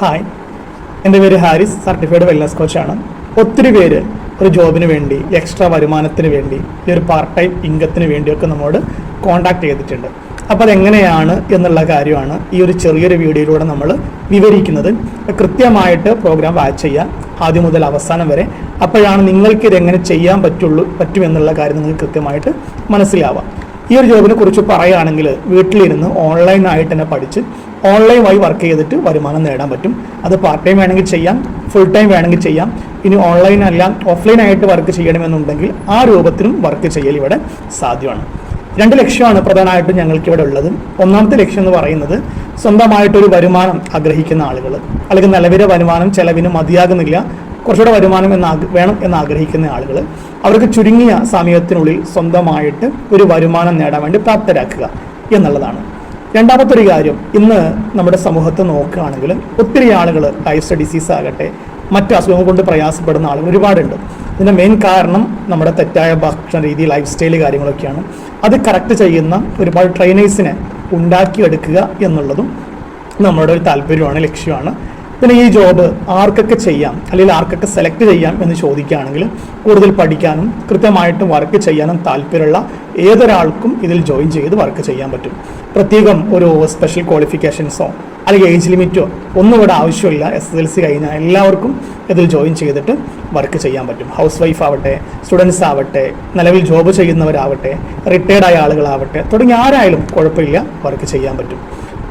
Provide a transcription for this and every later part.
Hi. എന്റെ പേര് Haris. Certified wellness കോച്ചാണ് ഒത്തിരി പേര് ഒരു ജോബിന് വേണ്ടി എക്സ്ട്രാ വരുമാനത്തിന് വേണ്ടി ഈ ഒരു പാർട്ട് ടൈം ഇൻകത്തിന് വേണ്ടിയൊക്കെ നമ്മോട് കോൺടാക്ട് ചെയ്തിട്ടുണ്ട്. അപ്പോൾ അതെങ്ങനെയാണ് എന്നുള്ള കാര്യമാണ് ഈ ഒരു ചെറിയൊരു വീഡിയോയിലൂടെ നമ്മൾ വിവരിക്കുന്നത്. കൃത്യമായിട്ട് പ്രോഗ്രാം വാച്ച് ചെയ്യാം. ആദ്യം മുതൽ അവസാനം വരെ. അപ്പോഴാണ് നിങ്ങൾക്ക് ഇതെങ്ങനെ ചെയ്യാൻ പറ്റുള്ളൂ പറ്റുമെന്നുള്ള കാര്യം നിങ്ങൾക്ക് കൃത്യമായിട്ട് മനസ്സിലാവാം ഈ ഒരു ജോബിനെ കുറിച്ച് പറയുകയാണെങ്കിൽ വീട്ടിലിരുന്ന് ഓൺലൈനായിട്ട് തന്നെ പഠിച്ച് ഓൺലൈൻ വഴി വർക്ക് ചെയ്തിട്ട് വരുമാനം നേടാൻ പറ്റും. അത് പാർട്ട് ടൈം വേണമെങ്കിൽ ചെയ്യാം ഫുൾ ടൈം വേണമെങ്കിൽ ചെയ്യാം. ഇനി ഓൺലൈൻ അല്ല ഓഫ്ലൈൻ ആയിട്ട് വർക്ക് ചെയ്യണമെന്നുണ്ടെങ്കിൽ ആ രൂപത്തിലും വർക്ക് ചെയ്യൽ ഇവിടെ സാധ്യമാണ്. രണ്ട് ലക്ഷ്യമാണ് പ്രധാനമായിട്ടും ഞങ്ങൾക്ക് ഇവിടെ ഉള്ളത്. ഒന്നാമത്തെ ലക്ഷ്യം എന്ന് പറയുന്നത് സ്വന്തമായിട്ടൊരു വരുമാനം ആഗ്രഹിക്കുന്ന ആളുകൾ അല്ലെങ്കിൽ നിലവിലെ വരുമാനം ചെലവിന് മതിയാകുന്നില്ല. കുറച്ചുകൂടെ വരുമാനം എന്ന് വേണം എന്ന് ആഗ്രഹിക്കുന്ന ആളുകൾ അവർക്ക് ചുരുങ്ങിയ സമയത്തിനുള്ളിൽ സ്വന്തമായിട്ട് ഒരു വരുമാനം നേടാൻ വേണ്ടി പ്രാപ്തരാക്കുക എന്നുള്ളതാണ്. രണ്ടാമത്തെ ഒരു കാര്യം ഇന്ന് നമ്മുടെ സമൂഹത്തെ നോക്കുകയാണെങ്കിൽ ഒത്തിരി ആളുകൾ ലൈഫ് ഡിസീസ് ആകട്ടെ മറ്റു അസുഖങ്ങൾ കൊണ്ട് പ്രയാസപ്പെടുന്ന ആളുകൾ ഒരുപാടുണ്ട്. ഇതിന്റെ മെയിൻ കാരണം നമ്മുടെ തെറ്റായ ഭക്ഷണ രീതി ലൈഫ് സ്റ്റൈൽ കാര്യങ്ങളൊക്കെയാണ്. അത് കറക്റ്റ് ചെയ്യുന്ന ഒരുപാട് ട്രെയിനേഴ്സിനെ ഉണ്ടാക്കിയെടുക്കുക എന്നുള്ളതും നമ്മുടെ ഒരു താല്പര്യമാണ് ലക്ഷ്യമാണ്. പിന്നെ ഈ ജോബ് ആർക്കൊക്കെ ചെയ്യാം അല്ലെങ്കിൽ ആർക്കൊക്കെ സെലക്ട് ചെയ്യാം എന്ന് ചോദിക്കുകയാണെങ്കിൽ കൂടുതൽ പഠിക്കാനും കൃത്യമായിട്ട് വർക്ക് ചെയ്യാനും താല്പര്യമുള്ള ഏതൊരാൾക്കും ഇതിൽ ജോയിൻ ചെയ്ത് വർക്ക് ചെയ്യാൻ പറ്റും. പ്രത്യേകം ഒരു സ്പെഷ്യൽ ക്വാളിഫിക്കേഷൻസോ അല്ലെങ്കിൽ ഏജ് ലിമിറ്റോ ഒന്നും ഇവിടെ ആവശ്യമില്ല. എസ് എസ് എൽ സി കഴിഞ്ഞാൽ എല്ലാവർക്കും ഇതിൽ ജോയിൻ ചെയ്തിട്ട് വർക്ക് ചെയ്യാൻ പറ്റും. ഹൗസ് വൈഫ് ആവട്ടെ സ്റ്റുഡൻസ് ആവട്ടെ നിലവിൽ ജോബ് ചെയ്യുന്നവരാവട്ടെ റിട്ടയർഡ് ആയ ആളുകളാവട്ടെ തുടങ്ങി ആരായാലും കുഴപ്പമില്ല വർക്ക് ചെയ്യാൻ പറ്റും.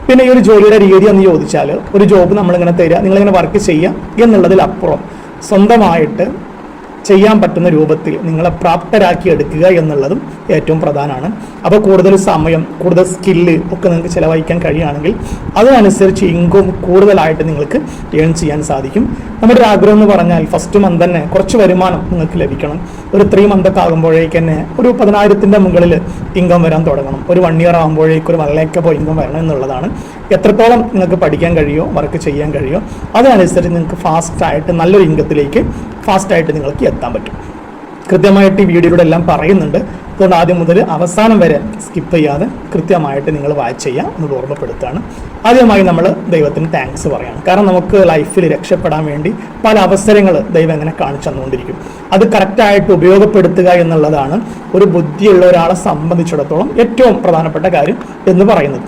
പിന്നെ ഈ ഒരു ജോലിയുടെ രീതി എന്ന് ചോദിച്ചാൽ ഒരു ജോബ് നമ്മളിങ്ങനെ തരിക നിങ്ങളിങ്ങനെ വർക്ക് ചെയ്യുക എന്നുള്ളതിലപ്പുറം സ്വന്തമായിട്ട് ചെയ്യാൻ പറ്റുന്ന രൂപത്തിൽ നിങ്ങളെ പ്രാപ്തരാക്കി എടുക്കുക എന്നുള്ളതും ഏറ്റവും പ്രധാനമാണ്. അപ്പോൾ കൂടുതൽ സമയം കൂടുതൽ സ്കില്ല് ഒക്കെ നിങ്ങൾക്ക് ചിലവഴിക്കാൻ കഴിയുകയാണെങ്കിൽ അതിനനുസരിച്ച് ഇൻകം കൂടുതലായിട്ട് നിങ്ങൾക്ക് ഏൺ ചെയ്യാൻ സാധിക്കും. നമ്മുടെ ഒരു ആഗ്രഹം എന്ന് പറഞ്ഞാൽ ഫസ്റ്റ് മന്ത് തന്നെ കുറച്ച് വരുമാനം നിങ്ങൾക്ക് ലഭിക്കണം. ഒരു ത്രീ മന്ത് ഒക്കെ ആകുമ്പോഴേക്ക് തന്നെ ഒരു പതിനായിരത്തിന്റെ മുകളിൽ ഇൻകം വരാൻ തുടങ്ങണം. ഒരു വൺ ഇയർ ആകുമ്പോഴേക്ക് ഒരു വൺ ഇൻകം വരണം എന്നുള്ളതാണ്. എത്രത്തോളം നിങ്ങൾക്ക് പഠിക്കാൻ കഴിയുമോ വർക്ക് ചെയ്യാൻ കഴിയുമോ അതനുസരിച്ച് നിങ്ങൾക്ക് ഫാസ്റ്റായിട്ട് നല്ലൊരു ഇൻകത്തിലേക്ക് ഫാസ്റ്റായിട്ട് നിങ്ങൾക്ക് എത്താൻ പറ്റും. കൃത്യമായിട്ട് ഈ വീഡിയോയിലൂടെ എല്ലാം പറയുന്നുണ്ട്. അതുകൊണ്ട് ആദ്യം മുതൽ അവസാനം വരെ സ്കിപ്പ് ചെയ്യാതെ കൃത്യമായിട്ട് നിങ്ങൾ വാച്ച് ചെയ്യുക എന്നത് ഓർമ്മപ്പെടുത്തുകയാണ്. ആദ്യമായി നമ്മൾ ദൈവത്തിന് താങ്ക്സ് പറയണം. കാരണം നമുക്ക് ലൈഫിൽ രക്ഷപ്പെടാൻ വേണ്ടി പല അവസരങ്ങൾ ദൈവം എങ്ങനെ കാണിച്ചു തന്നുകൊണ്ടിരിക്കും. അത് കറക്റ്റായിട്ട് ഉപയോഗപ്പെടുത്തുക എന്നുള്ളതാണ് ഒരു ബുദ്ധിയുള്ള ഒരാളെ സംബന്ധിച്ചിടത്തോളം ഏറ്റവും പ്രധാനപ്പെട്ട കാര്യം എന്ന് പറയുന്നത്.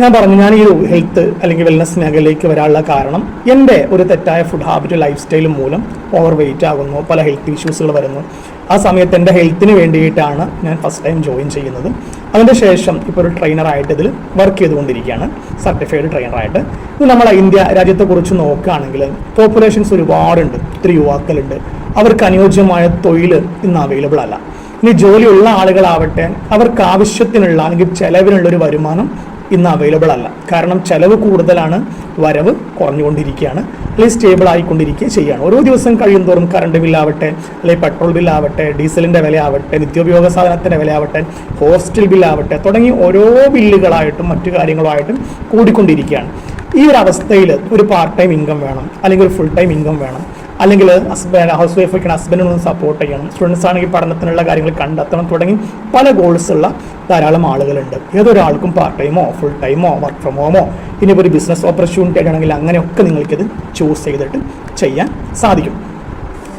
ഞാൻ പറഞ്ഞു ഞാൻ ഈ ഹെൽത്ത് അല്ലെങ്കിൽ വെൽനസ് മേഖലയിലേക്ക് വരാനുള്ള കാരണം എന്റെ ഒരു തെറ്റായ ഫുഡ് ഹാബിറ്റ് ലൈഫ് സ്റ്റൈൽ മൂലം ഓവർ വെയിറ്റ് ആകുന്നു പല ഹെൽത്ത് ഇഷ്യൂസുകൾ വരുന്നു. ആ സമയത്ത് എന്റെ ഹെൽത്തിന് വേണ്ടിയിട്ടാണ് ഞാൻ ഫസ്റ്റ് ടൈം ജോയിൻ ചെയ്യുന്നത്. അതിന്റെ ശേഷം ഇപ്പോൾ ഒരു ട്രെയിനറായിട്ട് ഇതിൽ വർക്ക് ചെയ്തുകൊണ്ടിരിക്കുകയാണ് സർട്ടിഫൈഡ് ട്രെയിനറായിട്ട് ഇത് നമ്മളെ ഇന്ത്യ രാജ്യത്തെക്കുറിച്ച് നോക്കുകയാണെങ്കിൽ പോപ്പുലേഷൻസ് ഒരുപാടുണ്ട് ഒത്തിരി യുവാക്കളുണ്ട്. അവർക്ക് അനുയോജ്യമായ തൊഴിൽ ഇന്ന് അവൈലബിൾ അല്ല. ഇനി ജോലിയുള്ള ആളുകളാവട്ടെ അവർക്ക് ആവശ്യത്തിനുള്ള അല്ലെങ്കിൽ ചെലവിനുള്ള ഒരു വരുമാനം ഇന്ന് അവൈലബിൾ അല്ല. കാരണം ചെലവ് കൂടുതലാണ് വരവ് കുറഞ്ഞുകൊണ്ടിരിക്കുകയാണ്. അല്ലെങ്കിൽ സ്റ്റേബിൾ ആയിക്കൊണ്ടിരിക്കുക ചെയ്യുകയാണ്. ഓരോ ദിവസം കഴിയുന്തോറും കറണ്ട് ബില്ലാവട്ടെ അല്ലെങ്കിൽ പെട്രോൾ ബില്ലാവട്ടെ ഡീസലിന്റെ വിലയാവട്ടെ നിത്യോപയോഗ സാധനത്തിന്റെ വിലയാവട്ടെ ഹോസ്റ്റൽ ബില്ലാവട്ടെ തുടങ്ങി ഓരോ ബില്ലുകളായിട്ടും മറ്റു കാര്യങ്ങളുമായിട്ടും കൂടിക്കൊണ്ടിരിക്കുകയാണ്. ഈ ഒരു അവസ്ഥയിൽ ഒരു പാർട്ട് ടൈം ഇൻകം വേണം അല്ലെങ്കിൽ ഒരു ഫുൾ ടൈം ഇൻകം വേണം. അല്ലെങ്കിൽ ഹസ്ബൻഡ് ഹൗസ് വൈഫ് ഒക്കെ ഹസ്ബൻഡിനൊന്ന് സപ്പോർട്ട് ചെയ്യണം. സ്റ്റുഡൻസ് ആണെങ്കിൽ പഠനത്തിനുള്ള കാര്യങ്ങൾ കണ്ടെത്തണം തുടങ്ങി പല ഗോൾസ് ഉള്ള ധാരാളം ആളുകളുണ്ട്. ഏതൊരാൾക്കും പാർട്ട് ടൈമോ ഫുൾ ടൈമോ വർക്ക് ഫ്രം ഹോമോ ഇനി ഒരു ബിസിനസ് ഓപ്പർച്യൂണിറ്റി ആണെങ്കിൽ അങ്ങനെയൊക്കെ നിങ്ങൾക്കിത് ചൂസ് ചെയ്തിട്ട് ചെയ്യാൻ സാധിക്കും.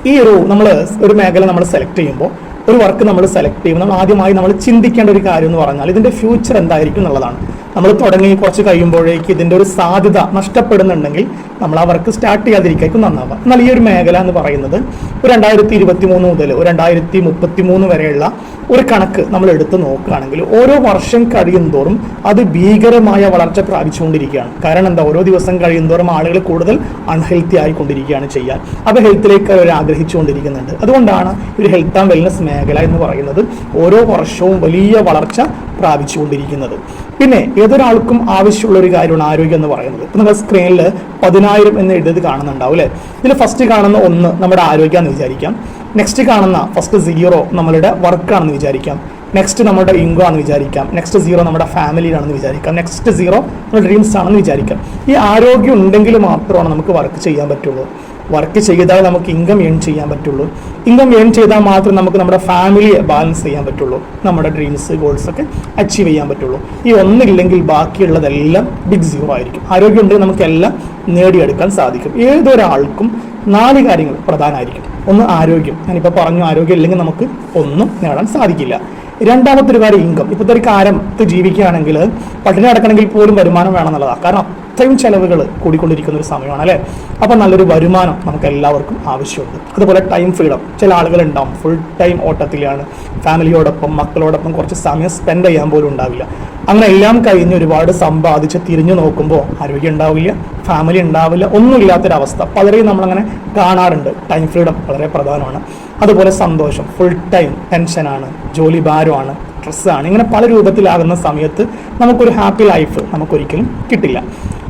ഈ ഒരു നമ്മൾ ഒരു മേഖല നമ്മൾ സെലക്ട് ചെയ്യുമ്പോൾ ഒരു വർക്ക് നമ്മൾ സെലക്ട് ചെയ്യുമ്പോൾ നമ്മൾ ആദ്യമായി നമ്മൾ ചിന്തിക്കേണ്ട ഒരു കാര്യം എന്ന് പറഞ്ഞാൽ ഇതിന്റെ ഫ്യൂച്ചർ എന്തായിരിക്കും എന്നുള്ളതാണ്. നമ്മൾ തുടങ്ങി കുറച്ച് കഴിയുമ്പോഴേക്ക് ഇതിന്റെ ഒരു സാധ്യത നഷ്ടപ്പെടുന്നുണ്ടെങ്കിൽ നമ്മൾ ആ വർക്ക് സ്റ്റാർട്ട് ചെയ്യാതിരിക്കും നന്നാവുക. എന്നാൽ ഈ ഒരു മേഖല എന്ന് പറയുന്നത് ഒരു രണ്ടായിരത്തി ഇരുപത്തി മൂന്ന് മുതൽ രണ്ടായിരത്തി മുപ്പത്തി മൂന്ന് വരെയുള്ള ഒരു കണക്ക് നമ്മൾ എടുത്ത് നോക്കുകയാണെങ്കിൽ ഓരോ വർഷം കഴിയുന്തോറും അത് ഭീകരമായ വളർച്ച പ്രാപിച്ചുകൊണ്ടിരിക്കുകയാണ്. കാരണം എന്താ? ഓരോ ദിവസം കഴിയുന്തോറും ആളുകൾ കൂടുതൽ അൺഹെൽത്തി ആയിക്കൊണ്ടിരിക്കുകയാണ് ചെയ്യാൻ. അപ്പോൾ ഹെൽത്തിലേക്ക് അവർ ആഗ്രഹിച്ചുകൊണ്ടിരിക്കുന്നുണ്ട്. അതുകൊണ്ടാണ് ഒരു ഹെൽത്ത് ആൻഡ് വെൽനസ് മേഖല എന്ന് പറയുന്നത് ഓരോ വർഷവും വലിയ വളർച്ച പ്രാപിച്ചുകൊണ്ടിരിക്കുന്നത്. പിന്നെ ഏതൊരാൾക്കും ആവശ്യമുള്ള ഒരു കാര്യമാണ് ആരോഗ്യം എന്ന് പറയുന്നത്. ഇപ്പം നമ്മുടെ സ്ക്രീനിൽ പതിനായിരം എന്ന് എഴുതിയത് കാണുന്നുണ്ടാവും അല്ലേ? ഇതിൽ ഫസ്റ്റ് കാണുന്ന ഒന്ന് നമ്മുടെ ആരോഗ്യം എന്ന് വിചാരിക്കാം. നെക്സ്റ്റ് കാണുന്ന ഫസ്റ്റ് സീറോ നമ്മളുടെ വർക്കാണെന്ന് വിചാരിക്കാം. നെക്സ്റ്റ് നമ്മുടെ ഇൻകോ ആണെന്ന് വിചാരിക്കാം. നെക്സ്റ്റ് സീറോ നമ്മുടെ ഫാമിലിയിലാണെന്ന് വിചാരിക്കാം. നെക്സ്റ്റ് സീറോ നമ്മുടെ ഡ്രീംസ് ആണെന്ന് വിചാരിക്കാം. ഈ ആരോഗ്യം ഉണ്ടെങ്കിൽ മാത്രമാണ് നമുക്ക് വർക്ക് ചെയ്യാൻ പറ്റുള്ളൂ. വർക്ക് ചെയ്താൽ നമുക്ക് ഇൻകം ഏൺ ചെയ്യാൻ പറ്റുള്ളൂ. ഇൻകം ഏൺ ചെയ്താൽ മാത്രം നമുക്ക് നമ്മുടെ ഫാമിലിയെ ബാലൻസ് ചെയ്യാൻ പറ്റുള്ളൂ. നമ്മുടെ ഡ്രീംസ് ഗോൾസ് ഒക്കെ അച്ചീവ് ചെയ്യാൻ പറ്റുള്ളൂ. ഈ ഒന്നില്ലെങ്കിൽ ബാക്കിയുള്ളതെല്ലാം ബിഗ് സീറോ ആയിരിക്കും. ആരോഗ്യം ഉണ്ടെങ്കിൽ നമുക്കെല്ലാം നേടിയെടുക്കാൻ സാധിക്കും. ഏതൊരാൾക്കും നാല് കാര്യങ്ങൾ പ്രധാനമായിരിക്കും ഒന്ന് ആരോഗ്യം. ഞാനിപ്പോൾ പറഞ്ഞു ആരോഗ്യം ഇല്ലെങ്കിൽ നമുക്ക് ഒന്നും നേടാൻ സാധിക്കില്ല. രണ്ടാമത്തെ ഒരു കാര്യം ഇൻകം ഇപ്പോഴത്തെ ഒരു കാലത്ത് ജീവിക്കുകയാണെങ്കിൽ പട്ടിണി അടക്കണമെങ്കിൽ പോലും വരുമാനം വേണം എന്നുള്ളതാണ് കാരണം അത്രയും ചെലവുകൾ കൂടിക്കൊണ്ടിരിക്കുന്ന ഒരു സമയമാണ് അല്ലേ അപ്പോൾ നല്ലൊരു വരുമാനം നമുക്ക് എല്ലാവർക്കും ആവശ്യമുണ്ട്. അതുപോലെ ടൈം ഫ്രീഡം ചില ആളുകൾ ഉണ്ടാവും ഫുൾ ടൈം ഓട്ടത്തിലാണ്. ഫാമിലിയോടൊപ്പം മക്കളോടൊപ്പം കുറച്ച് സമയം സ്പെൻഡ് ചെയ്യാൻ പോലും ഉണ്ടാവില്ല. അങ്ങനെ എല്ലാം കഴിഞ്ഞ് ഒരുപാട് സമ്പാദിച്ച് തിരിഞ്ഞു നോക്കുമ്പോൾ ആരോഗ്യം ഉണ്ടാവില്ല ഫാമിലി ഉണ്ടാവില്ല ഒന്നുമില്ലാത്തൊരവസ്ഥ. പലരെയും നമ്മളങ്ങനെ കാണാറുണ്ട്. ടൈം ഫ്രീഡം വളരെ പ്രധാനമാണ്. അതുപോലെ സന്തോഷം ഫുൾ ടൈം ടെൻഷനാണ് ജോലി ഭാരമാണ് സ്ട്രെസ്സാണ് ഇങ്ങനെ പല രൂപത്തിലാകുന്ന സമയത്ത് നമുക്കൊരു ഹാപ്പി ലൈഫ് നമുക്കൊരിക്കലും കിട്ടില്ല.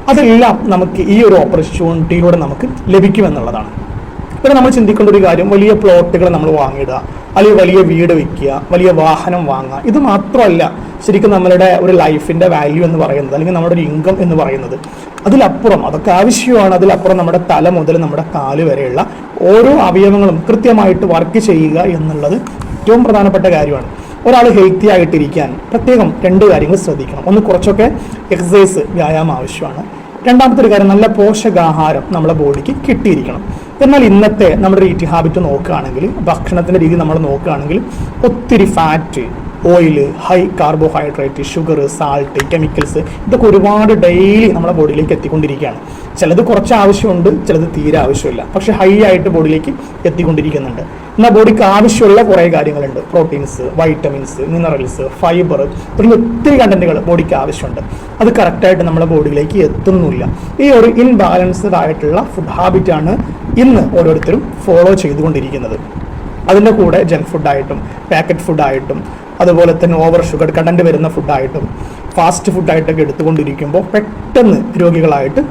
അതെല്ലാം നമുക്ക് ഈ ഒരു ഓപ്പർച്യൂണിറ്റിയിലൂടെ നമുക്ക് ലഭിക്കുമെന്നുള്ളതാണ്. ഇവിടെ നമ്മൾ ചിന്തിക്കേണ്ട ഒരു കാര്യം വലിയ പ്ലോട്ടുകൾ നമ്മൾ വാങ്ങിയിടുക അല്ലെങ്കിൽ വലിയ വീട് വയ്ക്കുക വലിയ വാഹനം വാങ്ങുക ഇത് മാത്രമല്ല ശരിക്കും നമ്മളുടെ ഒരു ലൈഫിന്റെ വാല്യൂ എന്ന് പറയുന്നത് അല്ലെങ്കിൽ നമ്മുടെ ഒരു ഇൻകം എന്ന് പറയുന്നത്. അതിലപ്പുറം അതൊക്കെ ആവശ്യമാണ് അതിലപ്പുറം നമ്മുടെ തല മുതൽ നമ്മുടെ കാൽ വരെയുള്ള ഓരോ അവയവങ്ങളും കൃത്യമായിട്ട് വർക്ക് ചെയ്യുക എന്നുള്ളത് ഏറ്റവും പ്രധാനപ്പെട്ട കാര്യമാണ്. ഒരാൾ ഹെൽത്തി ആയിട്ടിരിക്കാൻ പ്രത്യേകം രണ്ട് കാര്യങ്ങൾ ശ്രദ്ധിക്കണം. ഒന്ന് കുറച്ചൊക്കെ എക്സസൈസ് വ്യായാമം ആവശ്യമാണ്. രണ്ടാമത്തെ ഒരു കാര്യം നല്ല പോഷകാഹാരം നമ്മുടെ ബോഡിക്ക് കിട്ടിയിരിക്കണം. എന്നാൽ ഇന്നത്തെ നമ്മുടെ ഈറ്റി ഹാബിറ്റ് നോക്കുകയാണെങ്കിൽ ഭക്ഷണത്തിന്റെ രീതി നമ്മൾ നോക്കുകയാണെങ്കിൽ ഒത്തിരി fat oil high carbohydrate sugar salt chemicals ഇതൊക്കെ ഒരുപാട് ഡെയിലി നമ്മുടെ ബോഡിയിലേക്ക് എത്തിക്കൊണ്ടിരിക്കുകയാണ്. ചിലത് കുറച്ച് ആവശ്യമുണ്ട് ചിലത് തീരെ ആവശ്യമില്ല. പക്ഷേ ഹൈ ആയിട്ട് ബോഡിയിലേക്ക് എത്തിക്കൊണ്ടിരിക്കുന്നുണ്ട്. എന്നാൽ ബോഡിക്ക് ആവശ്യമുള്ള കുറേ കാര്യങ്ങളുണ്ട്. പ്രോട്ടീൻസ് വൈറ്റമിൻസ് മിനറൽസ് ഫൈബർ തുടങ്ങിയ ഒത്തിരി കണ്ടന്റുകൾ ബോഡിക്ക് ആവശ്യമുണ്ട്. അത് കറക്റ്റായിട്ട് നമ്മുടെ ബോഡിയിലേക്ക് എത്തുന്നില്ല. ഈ ഒരു ഇൻബാലൻസ്ഡ് ആയിട്ടുള്ള ഫുഡ് ഹാബിറ്റാണ് ഇന്ന് ഓരോരുത്തരും ഫോളോ ചെയ്തുകൊണ്ടിരിക്കുന്നത്. അതിന്റെ കൂടെ ജങ്ക് ഫുഡായിട്ടും പാക്കറ്റ് ഫുഡായിട്ടും അതുപോലെ തന്നെ ഓവർ ഷുഗർ കണ്ടന്റ് വരുന്ന ഫുഡായിട്ടും ഫാസ്റ്റ് ഫുഡായിട്ടൊക്കെ എടുത്തുകൊണ്ടിരിക്കുമ്പോൾ പെട്ടെന്ന് രോഗികളായിട്ട്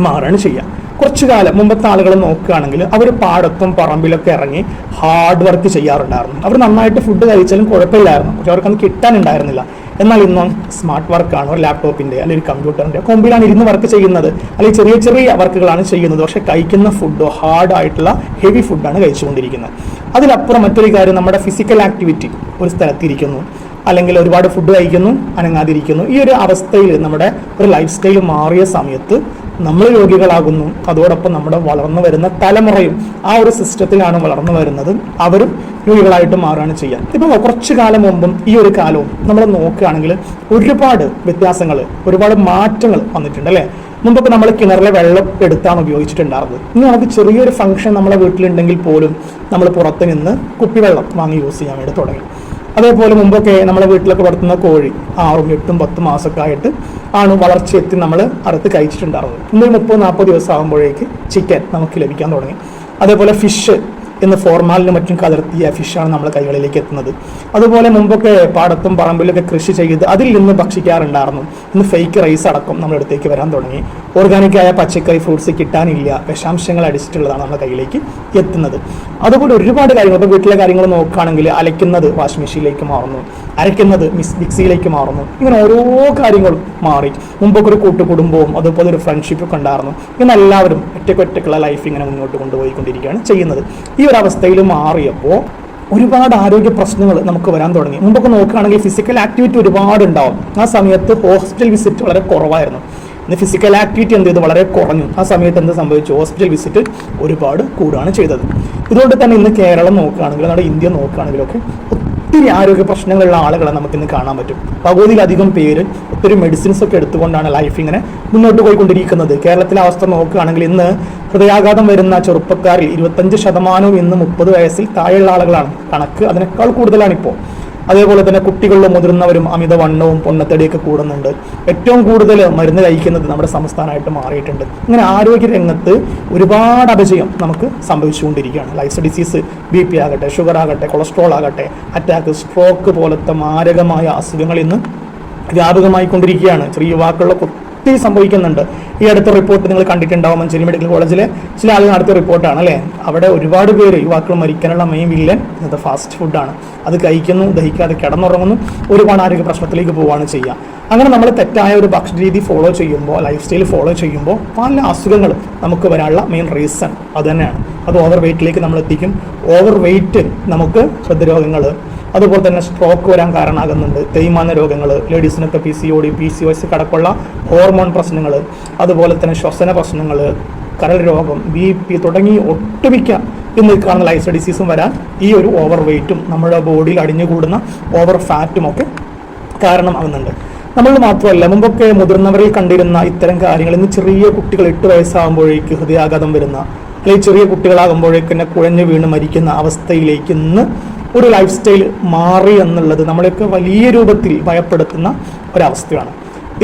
മാറുകയാണ് ചെയ്യുക. കുറച്ചു കാലം മുമ്പത്തെ ആളുകൾ നോക്കുകയാണെങ്കിൽ അവർ പാടത്തും പറമ്പിലൊക്കെ ഇറങ്ങി ഹാർഡ് വർക്ക് ചെയ്യാറുണ്ടായിരുന്നു. അവർ നന്നായിട്ട് ഫുഡ് കഴിച്ചാലും കുഴപ്പമില്ലായിരുന്നു. പക്ഷെ അവർക്കത് കിട്ടാനുണ്ടായിരുന്നില്ല. എന്നാൽ ഇന്നും സ്മാർട്ട് വർക്കാണ് ഒരു ലാപ്ടോപ്പിന്റെ അല്ലെങ്കിൽ കമ്പ്യൂട്ടറിന്റെ കൊമ്പിലാണ് ഇരുന്ന് വർക്ക് ചെയ്യുന്നത്. അല്ലെങ്കിൽ ചെറിയ ചെറിയ വർക്കുകളാണ് ചെയ്യുന്നത്. പക്ഷേ കഴിക്കുന്ന ഫുഡോ ഹാർഡായിട്ടുള്ള ഹെവി ഫുഡാണ് കഴിച്ചുകൊണ്ടിരിക്കുന്നത്. അതിലപ്പുറം മറ്റൊരു കാര്യം നമ്മുടെ ഫിസിക്കൽ ആക്ടിവിറ്റി ഒരു സ്ഥലത്തിരിക്കുന്നു. അല്ലെങ്കിൽ ഒരുപാട് ഫുഡ് കഴിക്കുന്നു അനങ്ങാതിരിക്കുന്നു. ഈ ഒരു അവസ്ഥയിൽ നമ്മുടെ ഒരു ലൈഫ് സ്റ്റൈൽ മാറിയ സമയത്ത് നമ്മൾ രോഗികളാകുന്നു. അതോടൊപ്പം നമ്മുടെ വളർന്നു വരുന്ന തലമുറയും ആ ഒരു സിസ്റ്റത്തിലാണ് വളർന്നു വരുന്നത്. അവരും രോഗികളായിട്ട് മാറുകയാണ് ചെയ്യുക ഇപ്പോൾ കുറച്ചു കാലം മുമ്പും ഈ ഒരു കാലവും നമ്മൾ നോക്കുകയാണെങ്കിൽ ഒരുപാട് വ്യത്യാസങ്ങൾ ഒരുപാട് മാറ്റങ്ങൾ വന്നിട്ടുണ്ട് അല്ലേ? മുമ്പൊക്കെ നമ്മൾ കിണറിലെ വെള്ളം എടുത്താണ് ഉപയോഗിച്ചിട്ടുണ്ടായിരുന്നത്. ഇനി നമുക്ക് ചെറിയൊരു ഫംഗ്ഷൻ നമ്മളെ വീട്ടിലുണ്ടെങ്കിൽ പോലും നമ്മൾ പുറത്ത് നിന്ന് കുപ്പിവെള്ളം വാങ്ങി യൂസ് ചെയ്യാൻ വേണ്ടി തുടങ്ങി. അതേപോലെ മുമ്പൊക്കെ നമ്മളെ വീട്ടിലൊക്കെ വളർത്തുന്ന കോഴി ആറും എട്ടും പത്തും മാസമൊക്കെ ആയിട്ട് ആണ് വളർച്ചയെത്തി നമ്മൾ അറുത്ത് കഴിച്ചിട്ടുണ്ടായിരുന്നത്. ഇന്നൊരു മുപ്പത് നാൽപ്പത് ദിവസം ആകുമ്പോഴേക്ക് ചിക്കൻ നമുക്ക് ലഭിക്കാൻ തുടങ്ങി. അതേപോലെ ഫിഷ് എന്ന് ഫോർമാലിനും മറ്റും കലർത്തിയ ഫിഷാണ് നമ്മുടെ കൈകളിലേക്ക് എത്തുന്നത്. അതുപോലെ മുമ്പൊക്കെ പാടത്തും പറമ്പിലൊക്കെ കൃഷി ചെയ്ത് അതിൽ നിന്ന് ഭക്ഷിക്കാറുണ്ടായിരുന്നു. ഇന്ന് ഫേക്ക് റൈസ് അടക്കം നമ്മളെടുത്തേക്ക് വരാൻ തുടങ്ങി. ഓർഗാനിക്കായ പച്ചക്കറി ഫ്രൂട്ട്സ് കിട്ടാനില്ല വിഷാംശങ്ങൾ അടിച്ചിട്ടുള്ളതാണ് നമ്മുടെ കയ്യിലേക്ക് എത്തുന്നത്. അതുപോലെ ഒരുപാട് കാര്യങ്ങൾ ഇപ്പോൾ വീട്ടിലെ കാര്യങ്ങൾ നോക്കുകയാണെങ്കിൽ അലയ്ക്കുന്നത് വാഷിംഗ് മെഷീനിലേക്ക് മാറുന്നു അരയ്ക്കുന്നത് മിസ് മിക്സിയിലേക്ക് മാറുന്നു ഇങ്ങനെ ഓരോ കാര്യങ്ങളും മാറി. മുമ്പൊക്കെ ഒരു കൂട്ടുകുടുംബവും അതുപോലെ ഒരു ഫ്രണ്ട്ഷിപ്പ് ഒക്കെ ഉണ്ടായിരുന്നു. ഇന്ന് എല്ലാവരും ഒറ്റക്കൊറ്റക്കുള്ള ലൈഫ് ഇങ്ങനെ മുന്നോട്ട് കൊണ്ടുപോയിക്കൊണ്ടിരിക്കുകയാണ് ചെയ്യുന്നത്. ഈ ഒരു അവസ്ഥയിൽ മാറിയപ്പോൾ ഒരുപാട് ആരോഗ്യ പ്രശ്നങ്ങൾ നമുക്ക് വരാൻ തുടങ്ങി. മുമ്പൊക്കെ നോക്കുകയാണെങ്കിൽ ഫിസിക്കൽ ആക്ടിവിറ്റി ഒരുപാട് ഉണ്ടാവും ആ സമയത്ത് ഹോസ്പിറ്റൽ വിസിറ്റ് വളരെ കുറവായിരുന്നു. ഇന്ന് ഫിസിക്കൽ ആക്ടിവിറ്റി എന്ത് ചെയ്തു? വളരെ കുറഞ്ഞു. ആ സമയത്ത് എന്ത് സംഭവിച്ചു? ഹോസ്പിറ്റൽ വിസിറ്റ് ഒരുപാട് കൂടുകയാണ് ചെയ്തത്. ഇതുകൊണ്ട് തന്നെ ഇന്ന് കേരളം നോക്കുകയാണെങ്കിൽ നമ്മുടെ ഇന്ത്യ നോക്കുകയാണെങ്കിലൊക്കെ ഒത്തിരി ആരോഗ്യ പ്രശ്നങ്ങളുള്ള ആളുകളെ നമുക്ക് ഇന്ന് കാണാൻ പറ്റും. പകുതിയിലധികം പേര് ഒത്തിരി മെഡിസിൻസ് ഒക്കെ എടുത്തുകൊണ്ടാണ് ലൈഫ് ഇങ്ങനെ മുന്നോട്ട് പോയിക്കൊണ്ടിരിക്കുന്നത്. കേരളത്തിലെ അവസ്ഥ നോക്കുകയാണെങ്കിൽ ഇന്ന് ഹൃദയാഘാതം വരുന്ന ചെറുപ്പക്കാരിൽ ഇരുപത്തഞ്ച് ശതമാനവും ഇന്ന് മുപ്പത് വയസ്സിൽ താഴെയുള്ള ആളുകളാണ്. കണക്ക് അതിനേക്കാൾ കൂടുതലാണിപ്പോൾ അതേപോലെ തന്നെ കുട്ടികളിലും മുതിർന്നവരും അമിത വണ്ണവും പൊണ്ണത്തടിയൊക്കെ കൂടുന്നുണ്ട്. ഏറ്റവും കൂടുതൽ മരുന്ന് കഴിക്കുന്നത് നമ്മുടെ സംസ്ഥാനമായിട്ട് മാറിയിട്ടുണ്ട്. ഇങ്ങനെ ആരോഗ്യ രംഗത്ത് ഒരുപാട് അപജയം നമുക്ക് സംഭവിച്ചുകൊണ്ടിരിക്കുകയാണ്. ലൈഫ് ഡിസീസ് ബി പി ആകട്ടെ ഷുഗർ ആകട്ടെ കൊളസ്ട്രോൾ ആകട്ടെ അറ്റാക്ക് സ്ട്രോക്ക് പോലത്തെ മാരകമായ അസുഖങ്ങൾ ഇന്ന് വ്യാപകമായി കൊണ്ടിരിക്കുകയാണ് ചെറിയ യുവാക്കളുടെ ഒത്തിരി സംഭവിക്കുന്നുണ്ട്. ഈ അടുത്ത റിപ്പോർട്ട് നിങ്ങൾ കണ്ടിട്ടുണ്ടാവും മഞ്ചേരി മെഡിക്കൽ കോളേജിലെ ചില ആളുകൾ നടത്തിയ റിപ്പോർട്ടാണ് അല്ലേ? അവിടെ ഒരുപാട് പേര് യുവാക്കൾ മരിക്കാനുള്ള മെയിൻ വില്ലൻ ഇന്നത്തെ ഫാസ്റ്റ് ഫുഡാണ് അത് കഴിക്കുന്നു ദഹിക്കാതെ കിടന്നുറങ്ങുന്നു ഒരുപാട് ആരോഗ്യ പ്രശ്നത്തിലേക്ക് പോവുകയാണ് ചെയ്യുക. അങ്ങനെ നമ്മൾ തെറ്റായ ഒരു ഭക്ഷണരീതി ഫോളോ ചെയ്യുമ്പോൾ ലൈഫ് സ്റ്റൈൽ ഫോളോ ചെയ്യുമ്പോൾ പല അസുഖങ്ങളും നമുക്ക് വരാനുള്ള മെയിൻ റീസൺ അത് തന്നെയാണ്. അത് ഓവർ വെയ്റ്റിലേക്ക് നമ്മൾ എത്തിക്കും. ഓവർ വെയ്റ്റ് നമുക്ക് ഹൃദ്രോഗങ്ങൾ അതുപോലെ തന്നെ സ്ട്രോക്ക് വരാൻ കാരണമാകുന്നുണ്ട്. തേയ്മാന രോഗങ്ങൾ ലേഡീസിനൊക്കെ P C O D P C O S കടക്കുള്ള hormone പ്രശ്നങ്ങൾ അതുപോലെ തന്നെ ശ്വസന പ്രശ്നങ്ങൾ കരൾ രോഗം ബി പി തുടങ്ങി ഒട്ടുമിക്ക ഇന്ന് കാണുന്ന ലൈഫ് ഡിസീസും വരാൻ ഈ ഒരു ഓവർ വെയ്റ്റും നമ്മുടെ ബോഡിയിൽ അടിഞ്ഞുകൂടുന്ന ഓവർ ഫാറ്റും ഒക്കെ കാരണമാകുന്നുണ്ട്. നമ്മൾ മാത്രമല്ല മുമ്പൊക്കെ മുതിർന്നവരിൽ കണ്ടിരുന്ന ഇത്തരം കാര്യങ്ങൾ ഇന്ന് ചെറിയ കുട്ടികൾ എട്ട് വയസ്സാകുമ്പോഴേക്ക് ഹൃദയാഘാതം വരുന്ന അല്ലെങ്കിൽ ചെറിയ കുട്ടികളാകുമ്പോഴേക്ക് തന്നെ കുഴഞ്ഞു വീണ് മരിക്കുന്ന അവസ്ഥയിലേക്ക് ഇന്ന് ഒരു ലൈഫ് സ്റ്റൈൽ മാറി എന്നുള്ളത് നമ്മളെയൊക്കെ വലിയ രൂപത്തിൽ ഭയപ്പെടുത്തുന്ന ഒരവസ്ഥയാണ്.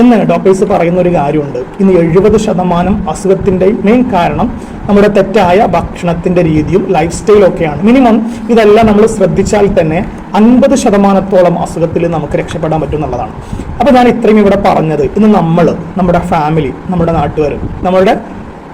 ഇന്ന് ഡോക്ടേഴ്സ് പറയുന്ന ഒരു കാര്യമുണ്ട്. ഇന്ന് എഴുപത് ശതമാനം അസുഖത്തിന്റെ മെയിൻ കാരണം നമ്മുടെ തെറ്റായ ഭക്ഷണത്തിന്റെ രീതിയും ലൈഫ് സ്റ്റൈലും ഒക്കെയാണ്. മിനിമം ഇതെല്ലാം നമ്മൾ ശ്രദ്ധിച്ചാൽ തന്നെ അൻപത് ശതമാനത്തോളം അസുഖത്തിൽ നമുക്ക് രക്ഷപ്പെടാൻ പറ്റും എന്നുള്ളതാണ്. അപ്പോൾ ഞാൻ ഇത്രയും ഇവിടെ പറഞ്ഞത് ഇന്ന് നമ്മൾ നമ്മുടെ ഫാമിലി നമ്മുടെ നാട്ടുകാർ നമ്മുടെ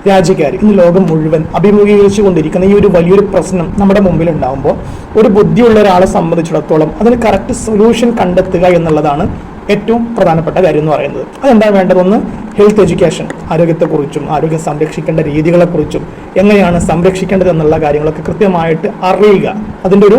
രാജ്യക്കാർ ഇന്ന് ലോകം മുഴുവൻ അഭിമുഖീകരിച്ചു കൊണ്ടിരിക്കുന്ന ഈ ഒരു വലിയൊരു പ്രശ്നം നമ്മുടെ മുമ്പിൽ ഉണ്ടാകുമ്പോൾ ഒരു ബുദ്ധിയുള്ള ഒരാളെ സംബന്ധിച്ചിടത്തോളം അതിന് കറക്റ്റ് സൊല്യൂഷൻ കണ്ടെത്തുക എന്നുള്ളതാണ് ഏറ്റവും പ്രധാനപ്പെട്ട കാര്യം എന്ന് പറയുന്നത്. അതെന്താണ് വേണ്ടതൊന്ന്? ഹെൽത്ത് എഡ്യൂക്കേഷൻ ആരോഗ്യത്തെക്കുറിച്ചും ആരോഗ്യം സംരക്ഷിക്കേണ്ട രീതികളെക്കുറിച്ചും എങ്ങനെയാണ് സംരക്ഷിക്കേണ്ടത് എന്നുള്ള കാര്യങ്ങളൊക്കെ കൃത്യമായിട്ട് അറിയുക. അതിന്റെ ഒരു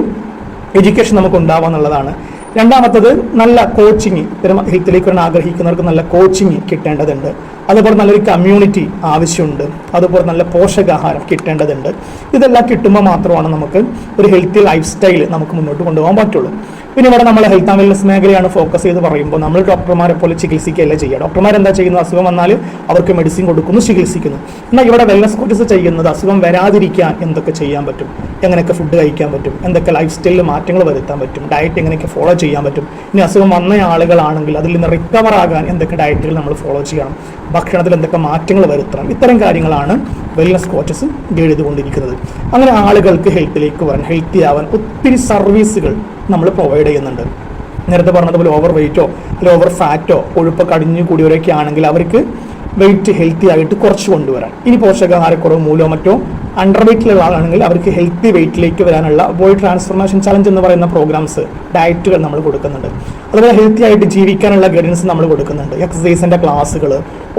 എഡ്യൂക്കേഷൻ നമുക്ക് ഉണ്ടാവുക എന്നുള്ളതാണ്. രണ്ടാമത്തത് നല്ല കോച്ചിങ് ഇത്തരം ഹെൽത്തിലേക്ക് വരാൻ ആഗ്രഹിക്കുന്നവർക്ക് നല്ല കോച്ചിങ് കിട്ടേണ്ടതുണ്ട്. അതുപോലെ നല്ലൊരു കമ്മ്യൂണിറ്റി ആവശ്യമുണ്ട്. അതുപോലെ നല്ല പോഷകാഹാരം കിട്ടേണ്ടതുണ്ട്. ഇതെല്ലാം കിട്ടുമ്പോൾ മാത്രമാണ് നമുക്ക് ഒരു ഹെൽത്തി ലൈഫ് സ്റ്റൈൽ നമുക്ക് മുന്നോട്ട് കൊണ്ടുപോകാൻ പറ്റുള്ളൂ. പിന്നെ ഇവിടെ നമ്മൾ ഹെൽത്ത് ആൻഡ് വെൽനസ് മേഖലയാണ് ഫോക്കസ് ചെയ്ത് പറയുമ്പോൾ നമ്മൾ ഡോക്ടർമാരെ പോലെ ചികിത്സിക്കുകയല്ല ചെയ്യുക. ഡോക്ടർമാർ എന്താ ചെയ്യുന്നത്? അസുഖം വന്നാൽ അവർക്ക് മെഡിസിൻ കൊടുക്കുന്നു ചികിത്സിക്കുന്നു. എന്നാൽ ഇവിടെ വെൽനസ് കോച്ചസ് ചെയ്യുന്നത് അസുഖം വരാതിരിക്കാൻ എന്തൊക്കെ ചെയ്യാൻ പറ്റും? എങ്ങനെയൊക്കെ ഫുഡ് കഴിക്കാൻ പറ്റും? എന്തൊക്കെ ലൈഫ് സ്റ്റൈലിൽ മാറ്റങ്ങൾ വരുത്താൻ പറ്റും? ഡയറ്റ് എങ്ങനെയൊക്കെ ഫോളോ ചെയ്യാൻ പറ്റും? ഇനി അസുഖം വന്ന ആളുകളാണെങ്കിൽ അതിൽ നിന്ന് റിക്കവർ ആകാൻ എന്തൊക്കെ ഡയറ്റുകൾ നമ്മൾ ഫോളോ ചെയ്യണം? ഭക്ഷണത്തിൽ എന്തൊക്കെ മാറ്റങ്ങൾ വരുത്തണം? ഇത്തരം കാര്യങ്ങളാണ് വെൽനസ് കോച്ചസ് ഗൈഡ് ചെയ്തുകൊണ്ടിരിക്കുന്നത് അങ്ങനെ ആളുകൾക്ക് ഹെൽത്തിലേക്ക് വരാൻ ഹെൽത്തി ആവാൻ ഒത്തിരി സർവീസുകൾ നമ്മൾ പ്രൊവൈഡ് ചെയ്യുന്നുണ്ട്. നേരത്തെ പറഞ്ഞതുപോലെ ഓവർ വെയിറ്റോ അല്ലെങ്കിൽ ഓവർ ഫാറ്റോ കൊഴുപ്പ് കടിഞ്ഞു കൂടിയവരൊക്കെ ആണെങ്കിൽ അവർക്ക് വെയിറ്റ് ഹെൽത്തി ആയിട്ട് കുറച്ച് കൊണ്ടുവരാൻ ഇനി പോഷകാഹാരക്കുറവ് മൂലമോ മറ്റോ അണ്ടർ വെയ്റ്റിലുള്ള ആളാണെങ്കിൽ അവർക്ക് ഹെൽത്തി വെയിറ്റിലേക്ക് വരാനുള്ള ബോഡി ട്രാൻസ്ഫോർമേഷൻ ചലഞ്ച് എന്ന് പറയുന്ന പ്രോഗ്രാംസ് ഡയറ്റുകൾ നമ്മൾ കൊടുക്കുന്നുണ്ട്. അതുപോലെ ഹെൽത്തി ആയിട്ട് ജീവിക്കാനുള്ള ഗൈഡൻസ് നമ്മൾ കൊടുക്കുന്നുണ്ട്. എക്സസൈസിന്റെ ക്ലാസ്സുകൾ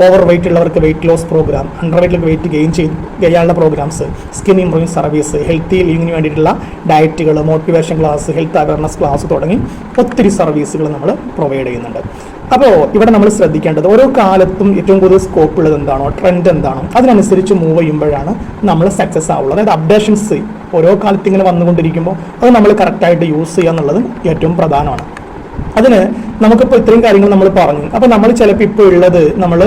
ഓവർ വെയിറ്റ് ഉള്ളവർക്ക് വെയിറ്റ് ലോസ് പ്രോഗ്രാം അണ്ടർ വെയ്റ്റിൽ വെയിറ്റ് ഗെയിൻ ചെയ്ത് ചെയ്യാനുള്ള programs skin improving service healthy ലിവിങ്ങിന് വേണ്ടിയിട്ടുള്ള ഡയറ്റുകൾ motivation class health awareness class തുടങ്ങി ഒത്തിരി സർവീസുകൾ നമ്മൾ പ്രൊവൈഡ് ചെയ്യുന്നുണ്ട്. അപ്പോൾ ഇവിടെ നമ്മൾ ശ്രദ്ധിക്കേണ്ടത് ഓരോ കാലത്തും ഏറ്റവും കൂടുതൽ സ്കോപ്പ് ഉള്ളത് എന്താണോ ട്രെൻഡ് എന്താണോ അതിനനുസരിച്ച് മൂവ് ചെയ്യുമ്പോഴാണ് നമ്മൾ സക്സസ് ആവുള്ളൂ. അതായത് അപ്ഡേഷൻസ് ഓരോ കാലത്ത് ഇങ്ങനെ വന്നുകൊണ്ടിരിക്കുമ്പോൾ അത് നമ്മൾ കറക്റ്റായിട്ട് യൂസ് ചെയ്യുക എന്നുള്ളത് ഏറ്റവും പ്രധാനമാണ്. അതിന് നമുക്കിപ്പോൾ ഇത്രയും കാര്യങ്ങൾ നമ്മൾ പറഞ്ഞു. അപ്പോൾ നമ്മൾ ചിലപ്പോൾ ഇപ്പോൾ ഉള്ളത് നമ്മൾ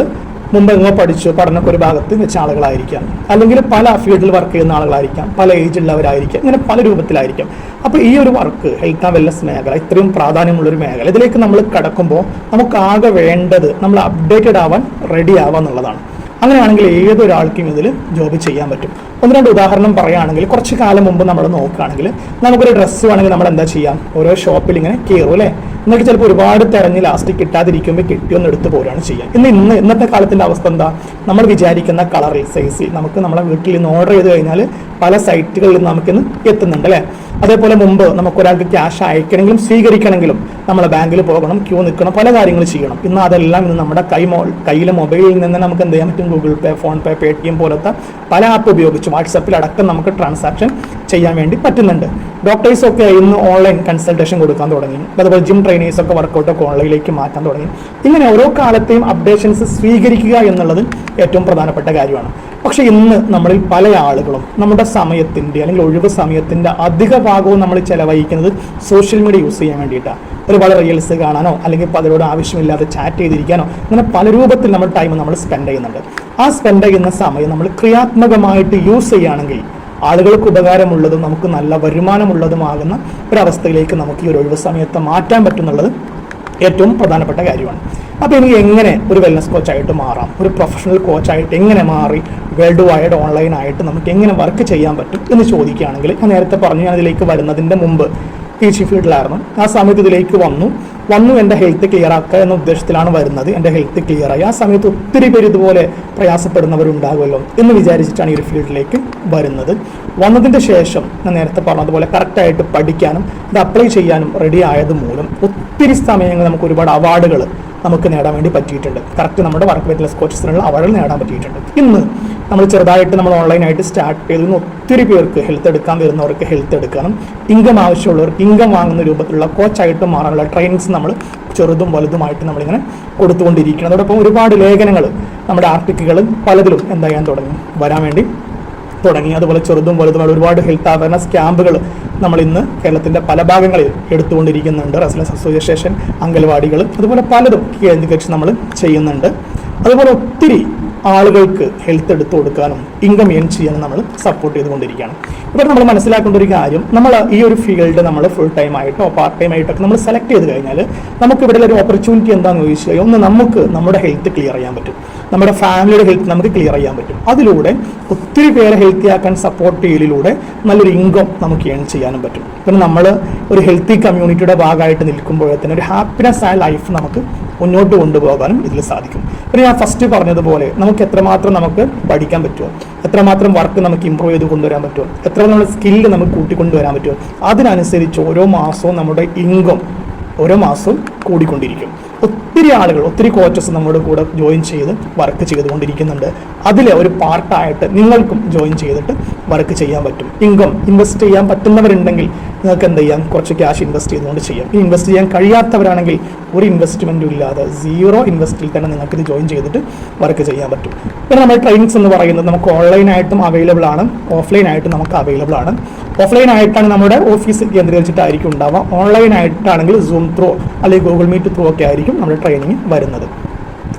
മുമ്പ് എങ്ങോ പഠിച്ചു പഠനമൊക്കെ ഒരു ഭാഗത്ത് വെച്ച ആളുകളായിരിക്കാം. അല്ലെങ്കിൽ പല ഫീൽഡിൽ വർക്ക് ചെയ്യുന്ന ആളുകളായിരിക്കാം പല ഏജ് ഉള്ളവരായിരിക്കാം ഇങ്ങനെ പല രൂപത്തിലായിരിക്കാം. അപ്പോൾ ഈ ഒരു വർക്ക് ഹെൽത്ത് ആൻഡ് വെൽനസ് മേഖല ഇത്രയും പ്രാധാന്യമുള്ളൊരു മേഖല. ഇതിലേക്ക് നമ്മൾ കടക്കുമ്പോൾ നമുക്കാകെ വേണ്ടത് നമ്മൾ അപ്ഡേറ്റഡ് ആവാൻ റെഡി ആവുക എന്നുള്ളതാണ്. അങ്ങനെയാണെങ്കിൽ ഏതൊരാൾക്കും ഇതിൽ ജോബ് ചെയ്യാൻ പറ്റും. ഒന്ന് രണ്ട് ഉദാഹരണം പറയുകയാണെങ്കിൽ കുറച്ച് കാലം മുമ്പ് നമ്മൾ നോക്കുകയാണെങ്കിൽ നമുക്കൊരു ഡ്രസ്സ് വേണമെങ്കിൽ നമ്മൾ എന്താ ചെയ്യാം? ഓരോ ഷോപ്പിൽ ഇങ്ങനെ കയറും അല്ലേ? എന്നിട്ട് ചിലപ്പോൾ ഒരുപാട് തിരഞ്ഞ് ലാസ്റ്റ് കിട്ടാതിരിക്കുമ്പോൾ കിട്ടിയൊന്ന് എടുത്ത് പോരാണ് ചെയ്യുക ഇന്ന് ഇന്ന് ഇന്നത്തെ കാലത്തിന്റെ അവസ്ഥ എന്താ? നമ്മൾ വിചാരിക്കുന്ന കളറിൽ സൈസിൽ നമുക്ക് നമ്മളെ വീട്ടിൽ നിന്ന് ഓർഡർ ചെയ്ത് കഴിഞ്ഞാൽ പല സൈറ്റുകളിൽ നമുക്കിന്ന് എത്തുന്നുണ്ട് അല്ലേ? അതേപോലെ മുമ്പ് നമുക്ക് ഒരാൾക്ക് ക്യാഷ് അയക്കണമെങ്കിലും സ്വീകരിക്കണമെങ്കിലും നമ്മൾ ബാങ്കിൽ പോകണം ക്യൂ നിൽക്കണം പല കാര്യങ്ങൾ ചെയ്യണം. ഇന്ന് അതെല്ലാം ഇന്ന് നമ്മുടെ കൈ മോ കയ്യിലെ മൊബൈലിൽ നിന്ന് നമുക്ക് എന്ത് ചെയ്യാൻ പറ്റും? Google Pay PhonePe Paytm പോലത്തെ പല ആപ്പ് ഉപയോഗിച്ച് വാട്സപ്പിലടക്കം നമുക്ക് ട്രാൻസാക്ഷൻ ചെയ്യാൻ വേണ്ടി പറ്റുന്നുണ്ട്. ഡോക്ടേഴ്സൊക്കെ ഇന്ന് ഓൺലൈൻ കൺസൾട്ടേഷൻ കൊടുക്കാൻ തുടങ്ങി. അതുപോലെ ജിം ട്രെയിനേഴ്സൊക്കെ വർക്കൗട്ടൊക്കെ ഓൺലൈനിലേക്ക് മാറ്റാൻ തുടങ്ങി. ഇങ്ങനെ ഓരോ കാലത്തെയും അപ്ഡേഷൻസ് സ്വീകരിക്കുക എന്നുള്ളത് ഏറ്റവും പ്രധാനപ്പെട്ട കാര്യമാണ്. പക്ഷെ ഇന്ന് നമ്മളിൽ പല ആളുകളും നമ്മുടെ സമയത്തിന്റെ അല്ലെങ്കിൽ ഒഴിവ് സമയത്തിന്റെ അധിക ഭാഗവും നമ്മൾ ചിലവഴിക്കുന്നത് സോഷ്യൽ മീഡിയ യൂസ് ചെയ്യാൻ വേണ്ടിയിട്ടാണ്. ഒരുപാട് റീൽസ് കാണാനോ അല്ലെങ്കിൽ പലരോട് ആവശ്യമില്ലാതെ ചാറ്റ് ചെയ്തിരിക്കാനോ അങ്ങനെ പല രൂപത്തിൽ നമ്മൾ ടൈം നമ്മൾ സ്പെൻഡ് ചെയ്യുന്നുണ്ട്. ആ സ്പെൻഡ് ചെയ്യുന്ന സമയം നമ്മൾ ക്രിയാത്മകമായിട്ട് യൂസ് ചെയ്യുകയാണെങ്കിൽ ആളുകൾക്ക് ഉപകാരമുള്ളതും നമുക്ക് നല്ല വരുമാനമുള്ളതുമാകുന്ന ഒരവസ്ഥയിലേക്ക് നമുക്ക് ഈ ഒരു ഒഴിവ് സമയത്ത് മാറ്റാൻ പറ്റുന്നുള്ളത് ഏറ്റവും പ്രധാനപ്പെട്ട കാര്യമാണ്. അപ്പോൾ എനിക്ക് എങ്ങനെ ഒരു വെൽനസ് കോച്ചായിട്ട് മാറാം? ഒരു പ്രൊഫഷണൽ കോച്ചായിട്ട് എങ്ങനെ മാറി? വേൾഡ് വൈഡ് ഓൺലൈനായിട്ട് നമുക്ക് എങ്ങനെ വർക്ക് ചെയ്യാൻ പറ്റും എന്ന് ചോദിക്കുകയാണെങ്കിൽ ഞാൻ നേരത്തെ പറഞ്ഞു ഞാൻ അതിലേക്ക് വരുന്നതിന്റെ മുമ്പ് ടീച്ചിങ് ഫീൽഡിലായിരുന്നു ആ സമയത്ത് ഇതിലേക്ക് വന്നു. വന്നു എന്റെ ഹെൽത്ത് ക്ലിയർ ആക്കുക എന്ന ഉദ്ദേശത്തിലാണ് വരുന്നത്. എന്റെ ഹെൽത്ത് ക്ലിയർ ആയി. ആ സമയത്ത് ഒത്തിരി പേര് ഇതുപോലെ പ്രയാസപ്പെടുന്നവരുണ്ടാകുമല്ലോ എന്ന് വിചാരിച്ചിട്ടാണ് ഈ ഒരു ഫീൽഡിലേക്ക് വരുന്നത്. വന്നതിന്റെ ശേഷം ഞാൻ നേരത്തെ പറഞ്ഞതുപോലെ കറക്റ്റായിട്ട് പഠിക്കാനും അത് അപ്ലൈ ചെയ്യാനും റെഡി ആയത് മൂലം ഒത്തിരി സമയങ്ങൾ നമുക്ക് ഒരുപാട് അവാർഡുകൾ നമുക്ക് നേടാൻ വേണ്ടി പറ്റിയിട്ടുണ്ട്. കറക്റ്റ് നമ്മുടെ വർക്ക് വെറ്റ്ലെസ് കോച്ചസിനുള്ള അവഴൽ നേടാൻ പറ്റിയിട്ടുണ്ട്. ഇന്ന് നമ്മൾ ചെറുതായിട്ട് നമ്മൾ ഓൺലൈനായിട്ട് സ്റ്റാർട്ട് ചെയ്തു. ഒത്തിരി പേർക്ക് ഹെൽത്ത് എടുക്കാൻ വരുന്നവർക്ക് ഹെൽത്ത് എടുക്കണം. ഇൻകം ആവശ്യമുള്ളവർക്ക് ഇൻകം വാങ്ങുന്ന രൂപത്തിലുള്ള കോച്ചായിട്ട് മാറാനുള്ള ട്രെയിനിങ്സ് നമ്മൾ ചെറുതും വലുതുമായിട്ട് നമ്മളിങ്ങനെ കൊടുത്തുകൊണ്ടിരിക്കണം അതോടൊപ്പം ഒരുപാട് ലേഖനങ്ങൾ നമ്മുടെ ആർട്ടിക്കുകൾ പലതിലും എന്താ ചെയ്യാൻ തുടങ്ങി? വരാൻ വേണ്ടി തുടങ്ങി. അതുപോലെ ചെറുതും വലുതുമായ ഒരുപാട് ഹെൽത്ത് അവയർനെസ് ക്യാമ്പുകൾ നമ്മൾ ഇന്ന് കേരളത്തിന്റെ പല ഭാഗങ്ങളിൽ എടുത്തുകൊണ്ടിരിക്കുന്നുണ്ട്. റെസിഡൻസ് അസോസിയേഷൻ അംഗൻവാടികൾ അതുപോലെ പലതും കേന്ദ്രീകരിച്ച് നമ്മൾ ചെയ്യുന്നുണ്ട്. അതുപോലെ ഒത്തിരി ആളുകൾക്ക് ഹെൽത്ത് എടുത്തു കൊടുക്കാനും ഇൻകം ഏൺ ചെയ്യാനും നമ്മൾ സപ്പോർട്ട് ചെയ്തുകൊണ്ടിരിക്കുകയാണ്. ഇവിടെ നമ്മൾ മനസ്സിലാക്കേണ്ട ഒരു കാര്യം നമ്മൾ ഈ ഒരു ഫീൽഡ് നമ്മൾ ഫുൾ ടൈം ആയിട്ടോ പാർട്ട് ടൈം ആയിട്ടോ നമ്മൾ സെലക്ട് ചെയ്ത് കഴിഞ്ഞാൽ നമുക്ക് ഇവിടെ ഒരു ഓപ്പർച്യൂണിറ്റി എന്താണെന്ന് ചോദിച്ചാൽ ഒന്ന് നമുക്ക് നമ്മുടെ ഹെൽത്ത് ക്ലിയർ ചെയ്യാൻ പറ്റും. നമ്മുടെ ഫാമിലിയുടെ ഹെൽത്ത് നമുക്ക് ക്ലിയർ ചെയ്യാൻ പറ്റും. അതിലൂടെ ഒത്തിരി പേരെ ഹെൽത്തി ആക്കാൻ സപ്പോർട്ട് ചെയ്യലിലൂടെ നല്ലൊരു ഇൻകം നമുക്ക് ഏൺ ചെയ്യാനും പറ്റും. പിന്നെ നമ്മൾ ഒരു ഹെൽത്തി കമ്മ്യൂണിറ്റിയുടെ ഭാഗമായിട്ട് നിൽക്കുമ്പോഴത്തേനും ഒരു ഹാപ്പിനെസ് ആയ ലൈഫ് നമുക്ക് മുന്നോട്ട് കൊണ്ടുപോകാനും ഇതിൽ സാധിക്കും. പിന്നെ ഞാൻ ഫസ്റ്റ് പറഞ്ഞതുപോലെ നമുക്ക് എത്രമാത്രം നമുക്ക് പഠിക്കാൻ പറ്റുമോ? എത്രമാത്രം വർക്ക് നമുക്ക് ഇമ്പ്രൂവ് ചെയ്ത് കൊണ്ടുവരാൻ പറ്റുമോ? എത്ര നമ്മുടെ സ്കില്ല് നമുക്ക് കൂട്ടിക്കൊണ്ടുവരാൻ പറ്റുമോ? അതിനനുസരിച്ച് ഓരോ മാസവും നമ്മുടെ ഇൻകം ഓരോ മാസവും കൂടിക്കൊണ്ടിരിക്കും. ഒത്തിരി ആളുകൾ ഒത്തിരി കോച്ചസ് നമ്മുടെ കൂടെ ജോയിൻ ചെയ്ത് വർക്ക് ചെയ്തുകൊണ്ടിരിക്കുന്നുണ്ട്. അതിലെ ഒരു പാർട്ടായിട്ട് നിങ്ങൾക്കും ജോയിൻ ചെയ്തിട്ട് വർക്ക് ചെയ്യാൻ പറ്റും. ഇൻകം ഇൻവെസ്റ്റ് ചെയ്യാൻ പറ്റുന്നവരുണ്ടെങ്കിൽ നിങ്ങൾക്ക് എന്ത് ചെയ്യാം? കുറച്ച് ക്യാഷ് ഇൻവെസ്റ്റ് ചെയ്തുകൊണ്ട് ചെയ്യാം. ഈ ഇൻവെസ്റ്റ് ചെയ്യാൻ കഴിയാത്തവരാണെങ്കിൽ ഒരു ഇൻവെസ്റ്റ്മെന്റും ഇല്ലാതെ സീറോ ഇൻവെസ്റ്റിൽ തന്നെ നിങ്ങൾക്ക് ഇത് ജോയിൻ ചെയ്തിട്ട് വർക്ക് ചെയ്യാൻ പറ്റും. പിന്നെ നമ്മൾ ട്രെയിനിങ്സ് എന്ന് പറയുന്നത് നമുക്ക് ഓൺലൈനായിട്ടും അവൈലബിൾ ആണ്. ഓഫ്ലൈനായിട്ടും നമുക്ക് അവൈലബിൾ ആണ്. ഓഫ്ലൈൻ ആയിട്ടാണ് നമ്മുടെ ഓഫീസ് കേന്ദ്രീകരിച്ചിട്ടായിരിക്കും ഉണ്ടാവുക. ഓൺലൈൻ ആയിട്ടാണെങ്കിൽ സൂം ത്രോ അല്ലെങ്കിൽ ഗൂഗിൾ മീറ്റ് ത്രൂ ഒക്കെ ആയിരിക്കും നമ്മുടെ ട്രെയിനിങ് വരുന്നത്.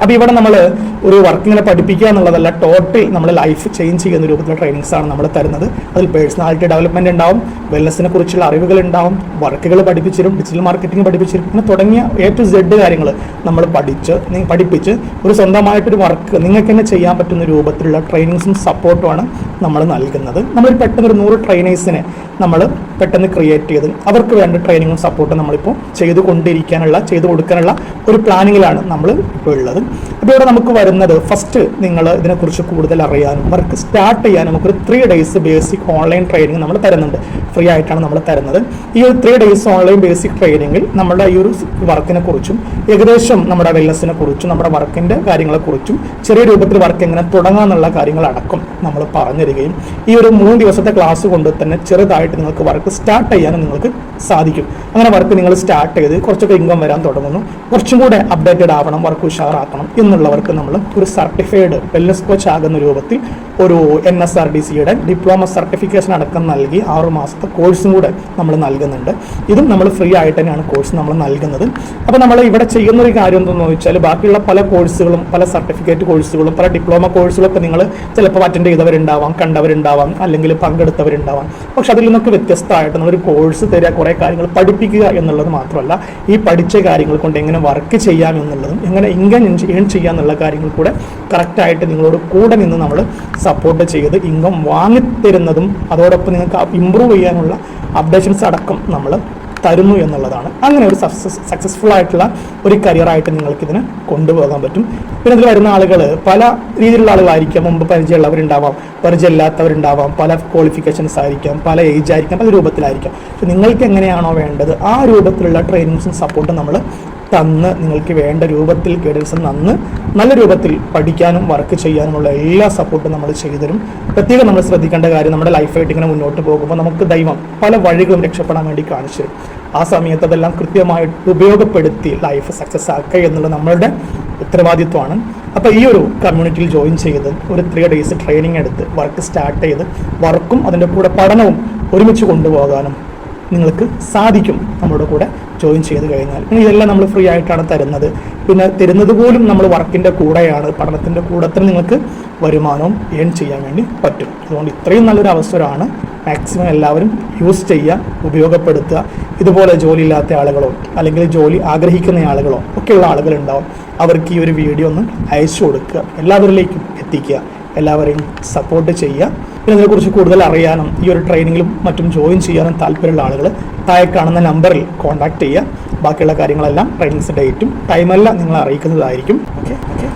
അപ്പോൾ ഇവിടെ നമ്മൾ ഒരു വർക്കിങ്ങിനെ പഠിപ്പിക്കുക എന്നുള്ളതല്ല ടോട്ടൽ നമ്മൾ ലൈഫ് ചേഞ്ച് ചെയ്യുന്ന രൂപത്തിലുള്ള ട്രെയിനിങ്സ് ആണ് നമ്മൾ തരുന്നത്. അതിൽ പേഴ്സണാലിറ്റി ഡെവലപ്മെന്റ് ഉണ്ടാവും വെൽനസിനെ കുറിച്ചുള്ള അറിവുകൾ ഉണ്ടാവും വർക്കുകൾ പഠിപ്പിച്ചിരും ഡിജിറ്റൽ മാർക്കറ്റിംഗ് പഠിപ്പിച്ചിരും അങ്ങനെ തുടങ്ങിയ എ ടു സെഡ് കാര്യങ്ങൾ നമ്മൾ പഠിച്ച് പഠിപ്പിച്ച് ഒരു സ്വന്തമായിട്ടൊരു വർക്ക് നിങ്ങൾക്ക് തന്നെ ചെയ്യാൻ പറ്റുന്ന രൂപത്തിലുള്ള ട്രെയിനിങ്സും സപ്പോർട്ടുമാണ് നമ്മൾ നൽകുന്നത്. നമ്മൾ പെട്ടെന്ന് ഒരു നൂറ് ട്രെയിനേഴ്സിനെ നമ്മൾ പെട്ടെന്ന് ക്രിയേറ്റ് ചെയ്ത് അവർക്ക് വേണ്ട ട്രെയിനിങ്ങും സപ്പോർട്ടും നമ്മളിപ്പോൾ ചെയ്തു കൊണ്ടിരിക്കാനുള്ള ചെയ്തു കൊടുക്കാനുള്ള ഒരു പ്ലാനിങ്ങിലാണ് നമ്മൾ ഉള്ളത്. ഇവിടെ നമുക്ക് വരുന്നത് ഫസ്റ്റ് നിങ്ങൾ ഇതിനെക്കുറിച്ച് കൂടുതൽ അറിയാനും വർക്ക് സ്റ്റാർട്ട് ചെയ്യാനും നമുക്കൊരു three days basic online training നമ്മൾ തരുന്നുണ്ട്. ഫ്രീ ആയിട്ടാണ് നമ്മൾ തരുന്നത്. ഈ ഒരു ത്രീ ഡേയ്സ് ഓൺലൈൻ ബേസിക് ട്രെയിനിങ്ങിൽ നമ്മുടെ ഈ ഒരു വർക്കിനെ കുറിച്ചും ഏകദേശം നമ്മുടെ വെൽനസിനെ കുറിച്ചും നമ്മുടെ വർക്കിന്റെ കാര്യങ്ങളെക്കുറിച്ചും ചെറിയ രൂപത്തിൽ വർക്ക് എങ്ങനെ തുടങ്ങാമെന്നുള്ള കാര്യങ്ങളടക്കം നമ്മൾ പറഞ്ഞു തരികയും ഈ ഒരു മൂന്ന് ദിവസത്തെ ക്ലാസ് കൊണ്ട് തന്നെ ചെറുതായിട്ട് നിങ്ങൾക്ക് വർക്ക് സ്റ്റാർട്ട് ചെയ്യാനും നിങ്ങൾക്ക് സാധിക്കും. അങ്ങനെ വർക്ക് നിങ്ങൾ സ്റ്റാർട്ട് ചെയ്ത് കുറച്ചൊക്കെ ഇൻകം വരാൻ തുടങ്ങുന്നു. കുറച്ചും കൂടെ അപ്ഡേറ്റഡ് ആവണം വർക്ക് ഉഷാറാക്കണം എന്നുള്ളവർക്ക് നമ്മൾ ഒരു സർട്ടിഫൈഡ് വെൽനസ് കോച്ച് ആകുന്ന രൂപത്തിൽ ഒരു എൻ എസ് ആർ ഡി സിയുടെ ഡിപ്ലോമ സർട്ടിഫിക്കേഷൻ അടക്കം നൽകി ആറു മാസത്തെ കോഴ്സും കൂടെ നമ്മൾ നൽകുന്നുണ്ട്. ഇതും നമ്മൾ ഫ്രീ ആയിട്ട് തന്നെയാണ് കോഴ്സ് നമ്മൾ നൽകുന്നത്. അപ്പോൾ നമ്മൾ ഇവിടെ ചെയ്യുന്ന ഒരു കാര്യം എന്തെന്ന് ചോദിച്ചാൽ ബാക്കിയുള്ള പല കോഴ്സുകളും പല സർട്ടിഫിക്കറ്റ് കോഴ്സുകളും പല ഡിപ്ലോമ കോഴ്സുകളൊക്കെ നിങ്ങൾ ചിലപ്പോൾ അറ്റൻഡ് ചെയ്തവരുണ്ടാവാം കണ്ടവരുണ്ടാവാം അല്ലെങ്കിൽ പങ്കെടുത്തവരുണ്ടാവാം. പക്ഷെ അതിൽ നിന്നൊക്കെ വ്യത്യസ്തമായിട്ട് നമ്മളൊരു കോഴ്സ് തരിക കുറേ കാര്യങ്ങൾ പഠിപ്പിക്കുക എന്നുള്ളത് മാത്രമല്ല ഈ പഠിച്ച കാര്യങ്ങൾ കൊണ്ട് എങ്ങനെ വർക്ക് ചെയ്യാം എന്നുള്ളതും എങ്ങനെ ഇൻകം ഏൺ ചെയ്യാം എന്നുള്ള കാര്യങ്ങൾ കൂടെ കറക്റ്റായിട്ട് നിങ്ങളോട് കൂടെ നിന്ന് നമ്മൾ സപ്പോർട്ട് ചെയ്ത് ഇൻകം വാങ്ങിത്തരുന്നതും അതോടൊപ്പം നിങ്ങൾക്ക് ഇമ്പ്രൂവ് ചെയ്യാനുള്ള അപ്ഡേഷൻസ് അടക്കം നമ്മൾ തരുന്നു എന്നുള്ളതാണ്. അങ്ങനെ ഒരു സക്സസ് സക്സസ്ഫുൾ ആയിട്ടുള്ള ഒരു കരിയറായിട്ട് നിങ്ങൾക്ക് ഇതിനെ കൊണ്ടുപോകാൻ പറ്റും. പിന്നെ ഇതിൽ വരുന്ന ആളുകൾ പല രീതിയിലുള്ള ആളുകളായിരിക്കാം. മുമ്പ് പരിചയമുള്ളവരുണ്ടാവാം പരിചയമില്ലാത്തവരുണ്ടാവാം പല ക്വാളിഫിക്കേഷൻസ് ആയിരിക്കാം പല ഏജ് ആയിരിക്കാം പല രൂപത്തിലായിരിക്കാം. പക്ഷെ നിങ്ങൾക്ക് എങ്ങനെയാണോ വേണ്ടത് ആ രൂപത്തിലുള്ള ട്രെയിനിങ്സും സപ്പോർട്ടും നമ്മൾ തന്ന് നിങ്ങൾക്ക് വേണ്ട രൂപത്തിൽ ഗൈഡൻസ് നന്ന് നല്ല രൂപത്തിൽ പഠിക്കാനും വർക്ക് ചെയ്യാനുമുള്ള എല്ലാ സപ്പോർട്ടും നമ്മൾ ചെയ്തുതരും. പ്രത്യേകം നമ്മൾ ശ്രദ്ധിക്കേണ്ട കാര്യം നമ്മുടെ ലൈഫായിട്ട് ഇങ്ങനെ മുന്നോട്ട് പോകുമ്പോൾ നമുക്ക് ദൈവം പല വഴികളും രക്ഷപ്പെടാൻ വേണ്ടി കാണിച്ചു തരും. ആ സമയത്ത് അതെല്ലാം കൃത്യമായിട്ട് ഉപയോഗപ്പെടുത്തി ലൈഫ് സക്സസ് ആക്കുക എന്നുള്ള നമ്മളുടെ ഉത്തരവാദിത്വമാണ്. അപ്പോൾ ഈ ഒരു കമ്മ്യൂണിറ്റിയിൽ ജോയിൻ ചെയ്ത് ഒരു ത്രീ ഡേയ്സ് ട്രെയിനിങ് എടുത്ത് വർക്ക് സ്റ്റാർട്ട് ചെയ്ത് വർക്കും അതിന്റെ കൂടെ പഠനവും ഒരുമിച്ച് കൊണ്ടുപോകാനും നിങ്ങൾക്ക് സാധിക്കും. നമ്മുടെ കൂടെ ജോയിൻ ചെയ്ത് കഴിഞ്ഞാൽ. പിന്നെ ഇതെല്ലാം നമ്മൾ ഫ്രീ ആയിട്ടാണ് തരുന്നത്. പിന്നെ തരുന്നത് പോലും നമ്മൾ വർക്കിന്റെ കൂടെയാണ്. പഠനത്തിന്റെ കൂടെ തന്നെ നിങ്ങൾക്ക് വരുമാനവും ഏൺ ചെയ്യാൻ വേണ്ടി പറ്റും. അതുകൊണ്ട് ഇത്രയും നല്ലൊരു അവസരമാണ് മാക്സിമം എല്ലാവരും യൂസ് ചെയ്യുക ഉപയോഗപ്പെടുത്തുക. ഇതുപോലെ ജോലി ഇല്ലാത്ത ആളുകളോ അല്ലെങ്കിൽ ജോലി ആഗ്രഹിക്കുന്ന ആളുകളോ ഒക്കെയുള്ള ആളുകളുണ്ടാവും അവർക്ക് ഈ ഒരു വീഡിയോ ഒന്ന് അയച്ചു കൊടുക്കുക. എല്ലാവരിലേക്കും എത്തിക്കുക. എല്ലാവരെയും സപ്പോർട്ട് ചെയ്യുക. പിന്നെ ഇതിനെക്കുറിച്ച് കൂടുതൽ അറിയാനും ഈ ഒരു ട്രെയിനിങ്ങിലും മറ്റും ജോയിൻ ചെയ്യാനും താല്പര്യമുള്ള ആളുകൾ താഴെ കാണുന്ന നമ്പറിൽ കോൺടാക്ട് ചെയ്യുക. ബാക്കിയുള്ള കാര്യങ്ങളെല്ലാം ട്രെയിനിങ്സ് ഡേറ്റും ടൈമെല്ലാം നിങ്ങളെ അറിയിക്കുന്നതായിരിക്കും. Okay okay